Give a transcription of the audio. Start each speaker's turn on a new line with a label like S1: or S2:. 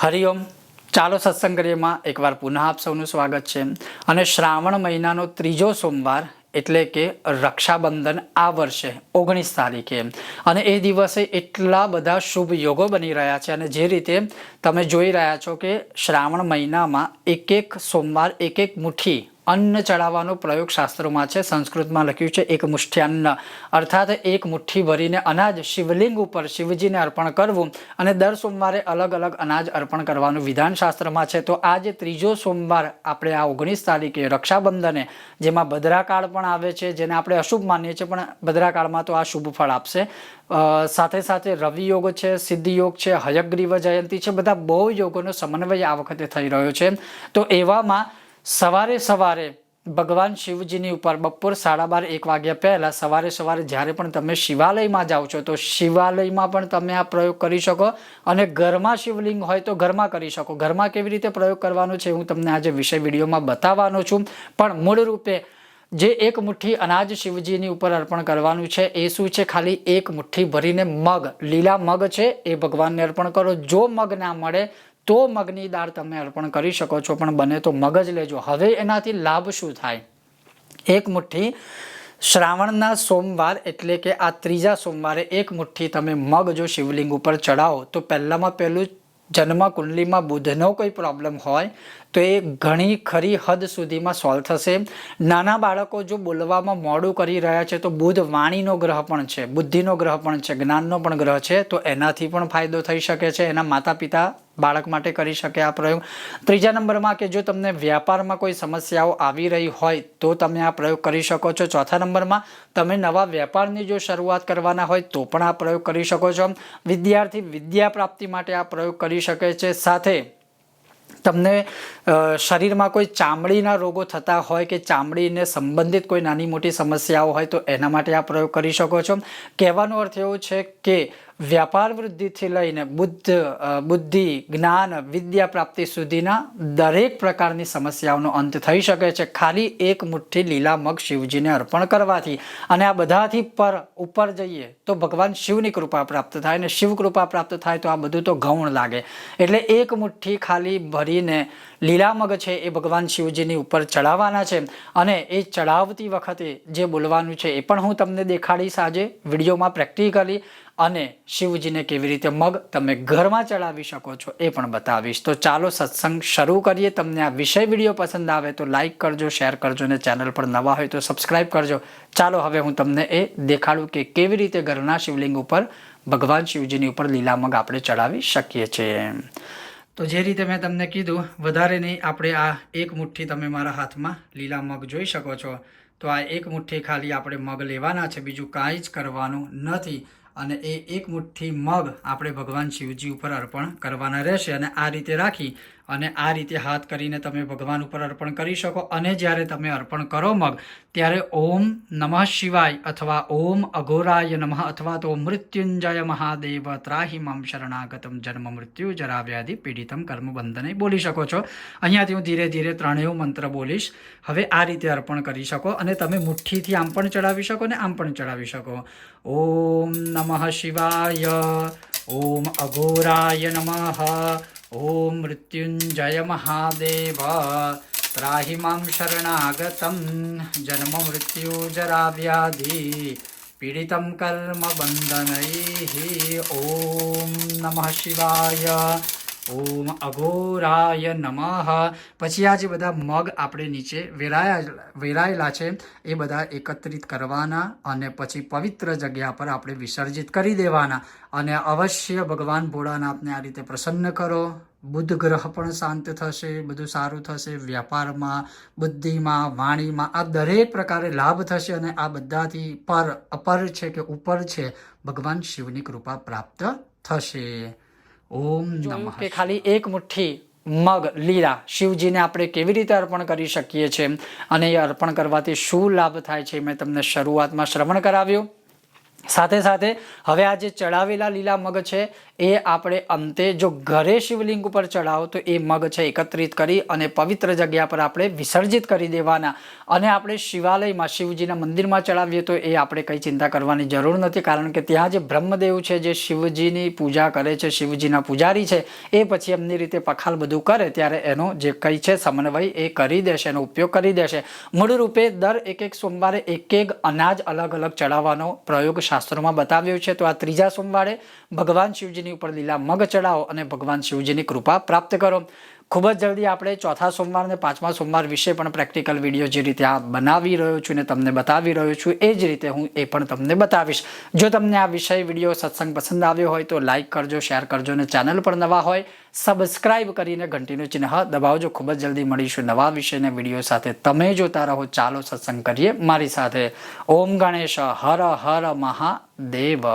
S1: હરિઓમ ચાલો સત્સંગ કરીએમાં એકવાર પુનઃ આપ સૌનું સ્વાગત છે. અને શ્રાવણ મહિનાનો ત્રીજો સોમવાર એટલે કે રક્ષાબંધન આ વર્ષે, ઓગણીસ તારીખે. અને એ દિવસે એટલા બધા શુભ યોગો બની રહ્યા છે. અને જે રીતે તમે જોઈ રહ્યા છો કે શ્રાવણ મહિનામાં એક એક સોમવાર, એક એક મુઠ્ઠી અન્ન ચડાવવાનો પ્રયોગ શાસ્ત્રોમાં છે, સંસ્કૃતમાં લખ્યું છે, એક મુષ્ઠ્યાન્ન અર્થાત એક મુઠ્ઠી ભરીને અનાજ શિવલિંગ ઉપર શિવજીને અર્પણ કરવું અને દર સોમવારે અલગ અલગ અનાજ અર્પણ કરવાનું વિધાન શાસ્ત્રમાં છે. તો આજે ત્રીજો સોમવાર આપણે આ ઓગણીસ તારીખે રક્ષાબંધને, જેમાં ભદ્રાકાળ પણ આવે છે, જેને આપણે અશુભ માનીએ છીએ, પણ ભદ્રાકાળમાં તો આ શુભ ફળ આપશે. સાથે સાથે રવિ યોગ છે, સિદ્ધિ યોગ છે, હયગ્રીવ જયંતિ છે, બધા બહુ યોગોનો સમન્વય આ વખતે થઈ રહ્યો છે. તો એવામાં સવારે સવારે ભગવાન શિવજીની ઉપર બપોર સાડા બાર, એક વાગ્યા પહેલાં સવારે સવારે જ્યારે પણ તમે શિવાલયમાં જાઓ છો, તો શિવાલયમાં પણ તમે આ પ્રયોગ કરી શકો અને ઘરમાં શિવલિંગ હોય તો ઘરમાં કરી શકો. ઘરમાં કેવી રીતે પ્રયોગ કરવાનો છે હું તમને આજે વિષય વિડીયોમાં બતાવવાનો છું. પણ મૂળરૂપે જે એક મુઠ્ઠી અનાજ શિવજીની ઉપર અર્પણ કરવાનું છે, એ શું છે? ખાલી એક મુઠ્ઠી ભરીને મગ, લીલા મગ છે, એ ભગવાનને અર્પણ કરો. જો મગ ના મળે તો મગની દાળ તમે અર્પણ કરી શકો છો, પણ બને તો મગજ લેજો. હવે એનાથી લાભ શું થાય? એક મુઠ્ઠી શ્રાવણના સોમવાર એટલે કે આ ત્રીજા સોમવારે એક મુઠ્ઠી તમે મગ જો શિવલિંગ ઉપર ચડાવો, તો પહેલામાં પહેલું જન્મ કુંડલીમાં બુધનો કોઈ પ્રોબ્લેમ હોય, તો એ ઘણી ખરી હદ સુધીમાં સોલ્વ થશે. નાના બાળકો જો બોલવામાં મોડું કરી રહ્યા છે, તો બુધ વાણીનો ગ્રહ પણ છે, બુદ્ધિનો ગ્રહ પણ છે, જ્ઞાનનો પણ ગ્રહ છે, તો એનાથી પણ ફાયદો થઈ શકે છે. એના માતા પિતા બાળક માટે કરી શકે આ પ્રયોગ. ત્રીજા નંબરમાં કે જો તમને વ્યાપારમાં કોઈ સમસ્યાઓ આવી રહી હોય તો તમે આ પ્રયોગ કરી શકો છો. ચોથા નંબરમાં તમે નવા વેપારની જો શરૂઆત કરવાના હોય તો પણ આ પ્રયોગ કરી શકો છો. વિદ્યાર્થી વિદ્યા પ્રાપ્તિ માટે આ પ્રયોગ કરી શકે છે. સાથે તમને શરીરમાં કોઈ ચામડીના રોગો થતા હોય કે ચામડીને સંબંધિત કોઈ નાની મોટી સમસ્યાઓ હોય તો એના માટે આ પ્રયોગ કરી શકો છો. કહેવાનો અર્થ એવો છે કે વ્યાપાર વૃદ્ધિથી લઈને બુદ્ધ બુદ્ધિ, જ્ઞાન, વિદ્યા પ્રાપ્તિ સુધીના દરેક પ્રકારની સમસ્યાઓનો અંત થઈ શકે છે. ખાલી એક મુઠ્ઠી લીલા મગ શિવજીને અર્પણ કરવાથી. અને આ બધાથી પર, ઉપર જઈએ તો ભગવાન શિવની કૃપા પ્રાપ્ત થાય અને શિવ કૃપા પ્રાપ્ત થાય તો આ બધું તો ગૌણ લાગે. એટલે એક મુઠ્ઠી ખાલી ભરીને લીલા મગ છે એ ભગવાન શિવજીની ઉપર ચડાવવાના છે. અને એ ચડાવતી વખતે જે બોલવાનું છે એ પણ હું તમને દેખાડીશ. આજે વિડીયોમાં પ્રેક્ટિકલી અને શિવજીને કેવી રીતે મગ તમે ઘરમાં ચડાવી શકો છો એ પણ બતાવીશ. તો ચાલો સત્સંગ શરૂ કરીએ. તમને આ વિષય વીડિયો પસંદ આવે તો લાઇક કરજો, શેર કરજો અને ચેનલ પર નવા હોય તો સબસ્ક્રાઈબ કરજો. ચાલો હવે હું તમને એ દેખાડું કે કેવી રીતે ઘરના શિવલિંગ ઉપર ભગવાન શિવજીની ઉપર લીલા મગ આપણે ચડાવી શકીએ છીએ. તો જે રીતે મેં તમને કીધું, વધારે નહીં, આપણે આ એક મુઠ્ઠી તમે મારા હાથમાં લીલા મગ જોઈ શકો છો. તો આ એક મુઠ્ઠી ખાલી આપણે મગ લેવાના છે, બીજું કાંઈ જ કરવાનું નથી. અને એ એક મુઠ્ઠી મગ આપણે ભગવાન શિવજી ઉપર અર્પણ કરવાના રહેશે અને આ રીતે રાખી અને આ રીતે હાથ કરીને તમે ભગવાન ઉપર અર્પણ કરી શકો. અને જ્યારે તમે અર્પણ કરો મગ, ત્યારે ઓમ નમઃ શિવાય અથવા ઓમ અઘોરાય નમઃ અથવા તો મૃત્યુંજય મહાદેવ ત્રાહી મમ શરણાગતમ જન્મ મૃત્યુ જરા વ્યાધિ પીડિતમ કર્મ બંધને બોલી શકો છો. અહીંયાથી હું ધીરે ધીરે ત્રણેય મંત્ર બોલીશ. હવે આ રીતે અર્પણ કરી શકો અને તમે મુઠ્ઠીથી આમ પણ ચડાવી શકો ને આમ પણ ચડાવી શકો. ઓમ નમઃ શિવાય, ઓમ અઘોરાય નમઃ ઓમ મૃત્યુંજય મહાદેવ ત્રાહી મામ શરણાગતમ જન્મ મૃત્યુ જરા વ્યાધિ પીડિતમ કર્મ બંધનૈ ઓમ નમઃ શિવાય ઓમ અઘોરાય નમઃ પછી આ જે બધા મગ આપણે નીચે વેરાયા, વેરાયેલા છે, એ બધા એકત્રિત કરવાના અને પછી પવિત્ર જગ્યા પર આપણે વિસર્જિત કરી દેવાના. અને અવશ્ય ભગવાન ભોળાનાથને આ રીતે પ્રસન્ન કરો. બુદ્ધ ગ્રહ પણ શાંત થશે બધું સારું થશે વ્યાપારમાં બુદ્ધિમાં વાણીમાં આ દરેક પ્રકારે લાભ થશે અને આ બધાથી પર અપર છે કે ઉપર છે ભગવાન શિવની કૃપા પ્રાપ્ત થશે. ઓમ નમઃ કે ખાલી એક મુઠ્ઠી મગ લીલા શિવજીને આપણે કેવી રીતે અર્પણ કરી શકીએ છીએ? અને એ અર્પણ કરવાથી શું લાભ થાય છે મેં તમને શરૂઆતમાં શ્રવણ કરાવ્યું. સાથે સાથે હવે આ જે ચડાવેલા લીલા મગ છે એ આપણે અંતે જો ઘરે શિવલિંગ ઉપર ચડાવો તો એ મગ છે એકત્રિત કરી અને પવિત્ર જગ્યા પર આપણે વિસર્જિત કરી દેવાના. અને આપણે શિવાલયમાં શિવજીના મંદિરમાં ચડાવીએ તો એ આપણે કંઈ ચિંતા કરવાની જરૂર નથી. કારણ કે ત્યાં જે બ્રહ્મદેવ છે, જે શિવજીની પૂજા કરે છે, શિવજીના પૂજારી છે, એ પછી એમની રીતે પખાલ બધું કરે ત્યારે એનો જે કંઈ છે સમન્વય એ કરી દેશે, એનો ઉપયોગ કરી દેશે. મૂળરૂપે દર એક એક સોમવારે એક એક અનાજ અલગ અલગ ચડાવવાનો પ્રયોગ શાસ્ત્રોમાં બતાવ્યો છે. તો આ ત્રીજા સોમવારે ભગવાન શિવજીની ઉપર લીલા મગ ચડાવો અને ભગવાન શિવજીની કૃપા પ્રાપ્ત કરો. ખૂબ જ જલ્દી આપણે ચોથા સોમવાર અને પાંચમા સોમવાર વિશે પણ પ્રેક્ટિકલ વીડિયો જે રીતે આ બનાવી રહ્યો છું ને તમને બતાવી રહ્યો છું, એ જ રીતે હું એ પણ તમને બતાવીશ. જો તમને આ વિષય વીડિયો સત્સંગ પસંદ આવ્યો હોય તો લાઇક કરજો, શેર કરજો અને ચેનલ પર નવા હોય, સબસ્ક્રાઇબ કરીને ઘંટીનું ચિહ્ન દબાવજો. ખૂબ જ જલ્દી મળીશું નવા વિષયના વીડિયો સાથે. તમે જોતા રહો, ચાલો સત્સંગ કરીએ મારી સાથે. ઓમ ગણેશ, હર હર મહાદેવ.